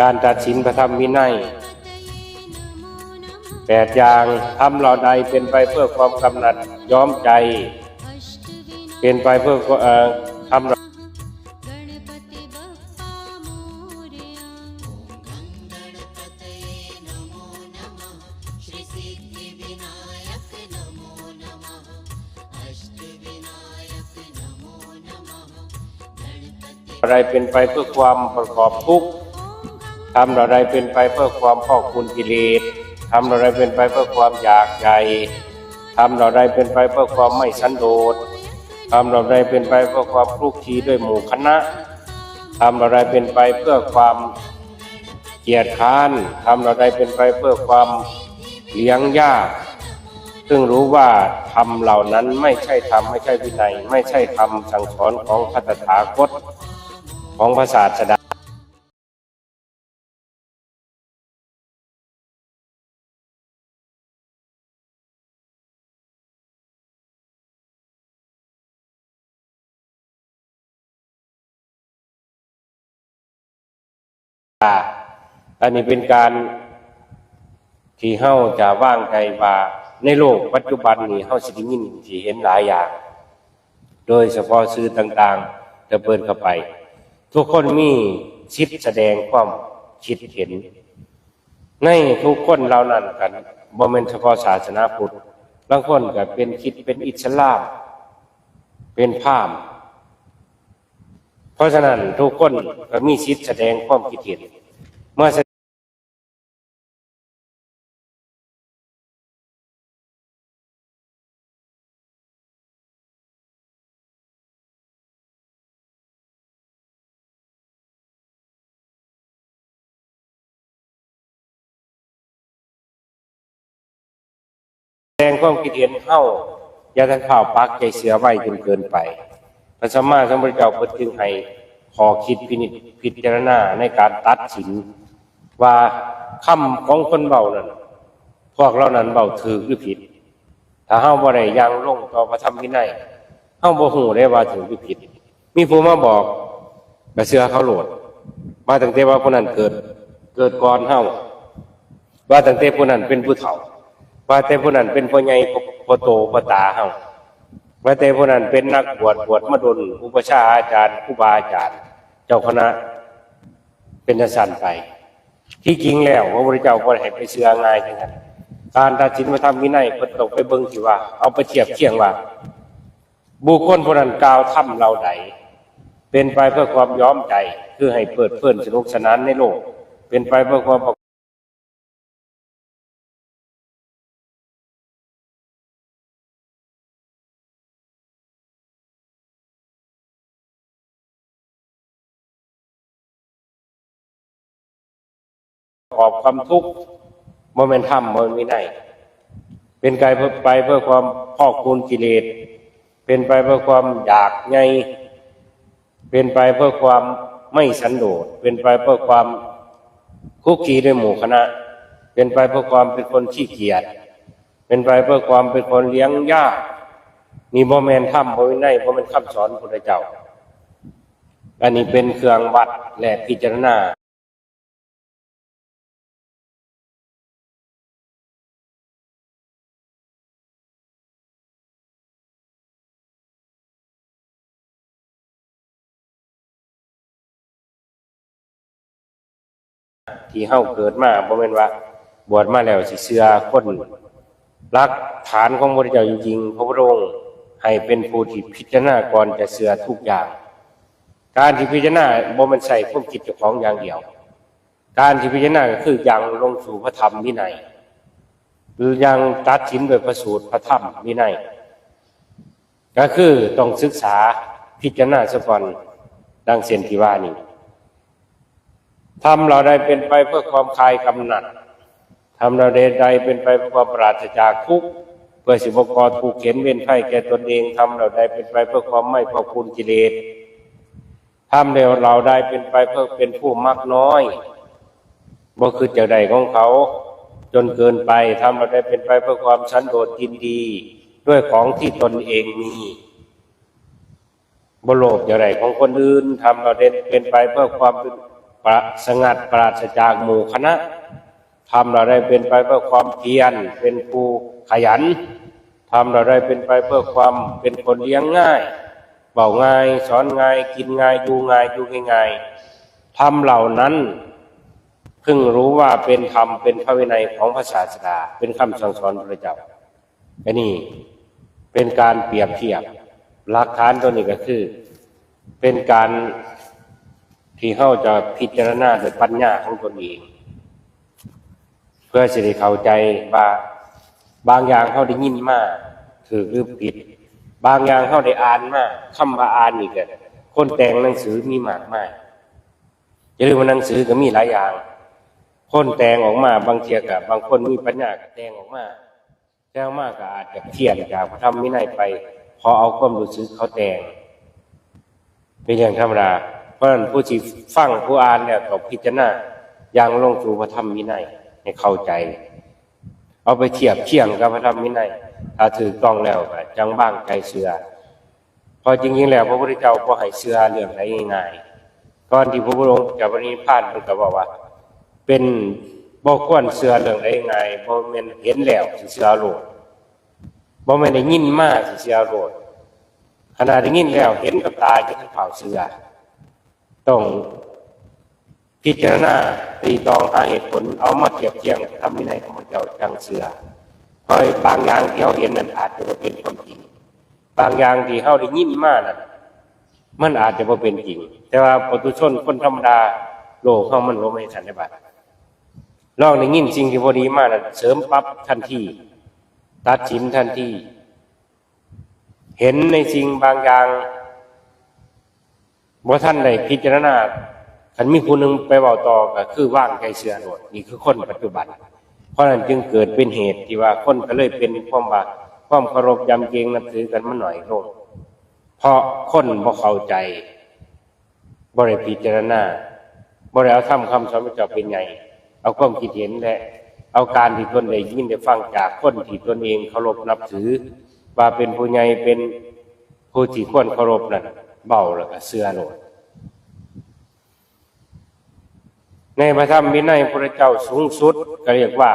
การตัดสินพระธรรมวินัยแปดอย่างทำเหล่าใดเป็นไปเพื่อความกำหนัดย้อมใจ เป็นไปเพื่อทำอะไรเป็นไปเพื่อความประกอบทุกข์ ทำเราใดเป็นไปเพื่อความพอกคุณกิเลสทำเราใดเป็นไปเพื่อความอยากใหญ่ทำเราใดเป็นไปเพื่อความไม่สันโดษทำเราใดเป็นไปเพื่อความคลุกคลีด้วยหมู่คณะทำเราใดเป็นไปเพื่อความเกียรติค้านทำเราใดเป็นไปเพื่อความเลี้ยงยากซึ่งรู้ว่าธรรมเหล่านั้นไม่ใช่ธรรมไม่ใช่วินัย ไม่ใช่ธรรมสั่งสอนของพระตถาคตของพระศาสดา อันนี้เป็นการที่เฮาจะว่างใจว่าในโลกปัจจุบันนี้เฮาสิได้ยินสิเห็นหลายอย่าง โดยเฉพาะสื่อต่างๆจะเปิดเข้าไป ทุกคนมีสิทธิ์แสดงความคิดเห็น ในทุกคนเหล่านั้นกันบ่แม่นเฉพาะศาสนาพุทธบางคนก็เป็นคิดเป็นอิสลาม เป็นพราหมณ์ เพราะฉะนั้นทุกคนก็มีสิทธิ์แสดงความคิดเห็นเมื่อแสดงความคิดเห็นเข้าอย่าทันข่าวปักใจเสือไว้จนเกินไป พระสัมมาสัมพุทธเจ้าเพิ่งให้ ขอคิดพินิจพิจารณาในการตัดสิน ว่าคำของคนเบานั้นพวกเรานั้นเบาถือหรือผิด ถ้าเฮาบ่ได้ยังลงต่อพระธรรมวินัยเฮาบ่ฮู้ได้ว่าถือหรือผิด มีผู้มาบอกก็เชื่อเขาโหลดว่าตั้งแต่ว่าผู้นั้นเกิด เกิดก่อนเฮาว่าตั้งแต่ผู้นั้นเป็นผู้เฒ่า ว่าแต่ผู้นั้นเป็นพ่อใหญ่พ่อโตพ่อตาเฮา ว่าแต่ผู้นั้นเป็นนักบวชบวชมาดนอุปชาอาจารย์ครูบาอาจารย์ เจ้าคณะเป็นทสันไป ที่จริงแล้วพระพุทธเจ้าบ่ได้ให้ไปเสือง่ายจังนั้นการตัดสินมาทำวินัยเพิ่นต้องไปเบิ่งที่ว่า เอาไปเทียบเคียงว่า บุคคลผู้นั้นกล่าวทำเราใดเป็นไปเพื่อความย้อมใจ คือให้เปิดเพื่อนสนุกสนานในโลก เป็นไปเพื่อความ ประกอบความทุกข์โมเมนตัมโมเมนวินัยเป็นกายเพื่อไปเพื่อความพอกคูณกิเลสเป็นไปเพื่อความอยากไงเป็นไปเพื่อความไม่สันโดษเป็นไปเพื่อความคุกคีด้วยหมู่คณะ เป็นไปเพื่อความเป็นคนขี้เกียจเป็นไปเพื่อความเป็นคนเลี้ยงยากมีโมเมนตัมโมวินัยโมเมนคำสอนพุทธเจ้า อันนี้เป็นเครื่องวัดและพิจารณา ที่เฮาเกิดมาบ่แม่นว่า บวชมาแล้วสิเชื่อคนรักฐานของพระพุทธเจ้าจริงๆพระพุทธองค์ให้เป็นผู้ที่พิจารณาก่อนจะเชื่อทุกอย่าง การที่พิจารณาบ่ม่นใส่ความคิดเจ้าของอย่างเดียว การที่พิจารณาก็คืออยังลงสู่พระธรรมวินัยหรือยังตัดสินโดยพระสูตรพระธรรมวินัยก็คือต้องศึกษาพิจารณาซะก่อนดังเสียนที่ว่านี้ ทำเราได้เป็นไปเพื่อความคลายกำหนัดทำเราได้ใดเป็นไปเพื่อความปราศจากทุกข์เพื่อสิบกรถูกเข็นเวียนไข้แก่ตนเองทำเราได้เป็นไปเพื่อความไม่พอคุณกิเลสทำเราเราได้เป็นไปเพื่อเป็นผู้มักน้อยบ่คือเจ้าใดของเขา จนเกินไปทำเราได้เป็นไปเพื่อความสันโดษยินดี ด้วยของที่ตนเองมีบโลภอย่างไรของคนอื่นทำเราเด่นเป็นไปเพื่อความ ประสงัดปราศจากหมู่คณะทำเราได้เป็นไปเพื่อความเพียรเป็นผู้ขยันทำเราได้เป็นไปเพื่อความเป็นคนเลี้ยงง่ายเบาง่ายสอนง่าย กินง่ายอยู่ง่ายอยู่ง่ายๆทำเหล่านั้นเพิ่งรู้ว่าเป็นธรรมเป็นพระวินัยของพระศาสดาเป็นคำสั่งสอนพระเจ้าอันนี้เป็นการเปรียบเทียบหลักฐานตัวนี้ก็คือ เป็นการ ที่เขาจะพิจารณาโดยปัญญาของตนเอง เพื่อสิได้เข้าใจว่าบางอย่างเขาได้ยินมาถือหรือผิด บางอย่างเขาได้อ่านมาคำว่าอ่านนี่ก็คนแต่งหนังสือมีมากมายอย่าลืมว่าหนังสือก็มีหลายอย่างคนแต่งออกมาบางเทียกับบางคนมีปัญญาก็แต่งออกมาแต่ออกมาก็อาจจะเทียนจากพระธรรมวินัยไป พอเอาความรู้สึกเขาแต่ง เป็นเรื่องธรรมดา เพราะฉะนั้นผู้ที่ฟังผู้อ่านเนี่ยต้องพิจารณาอย่างลงสู่พระธรรมวินัยให้เข้าใจ เอาไปเทียบเคียงกับพระธรรมวินัยถ้าถือกล้องแล้วจังบ้างใจเสือพอจริงๆแล้วพระพุทธเจ้าก็ให้เสือเรื่องไหนง่ายๆก่อนที่พระพุทธองค์จะปรินิพพานมันก็บอกว่า เป็นบ่ควรเสือเรื่องใดง่ายบ่แม่นเห็นแล้วสิเสือโลดบ่แม่นได้ยินมาสิเสือโลดขณะได้ยินแล้วเห็นกับตาจะเผาเสือ ต้องพิจารณาตีตองหาเหตุผลเอามาเทียบเทียงทำวินัยของพระเจ้าจังเสือเพราะบางอย่างที่เราเห็นนั้นอาจจะบ่เป็นความจริง บางอย่างที่เราได้ยินมานั้นมันอาจจะบ่เป็นจริง แต่ว่าปุถุชนคนธรรมดาโลกเขามันบ่ไม่ทันได้บัดลองได้ยินสิ่งที่บ่ดีมานั้นเสริมปรับทันทีตัดสินทันทีเห็นในสิ่งบางอย่าง บ่ท่านได้พิจารณาคันมีผู้หนึงไปเว้าต่อก็คือว่างใจเสื่อโดดนี่คือคนปัจจุบัน เพราะฉะนั้นจึงเกิดเป็นเหตุที่ว่าคนก็เลยเป็นความว่าความเคารพยำเกรงนับถือกันมาหน่อยลงเพราะคนบ่เข้าใจบ่ได้พิจารณาบ่ได้เอาทำคำสอนพระเจ้าเป็นไงเอาความคิดเห็นและ เอาการที่ตนได้ยินได้ฟังจากคนที่ตนเองเคารพนับถือ ว่าเป็นผู้ใหญ่เป็นผู้ที่ควรเคารพนั่น เบาแล้วก็เสื้อโลด ในพระธรรมวินัยพระเจ้าสูงสุดก็เรียกว่า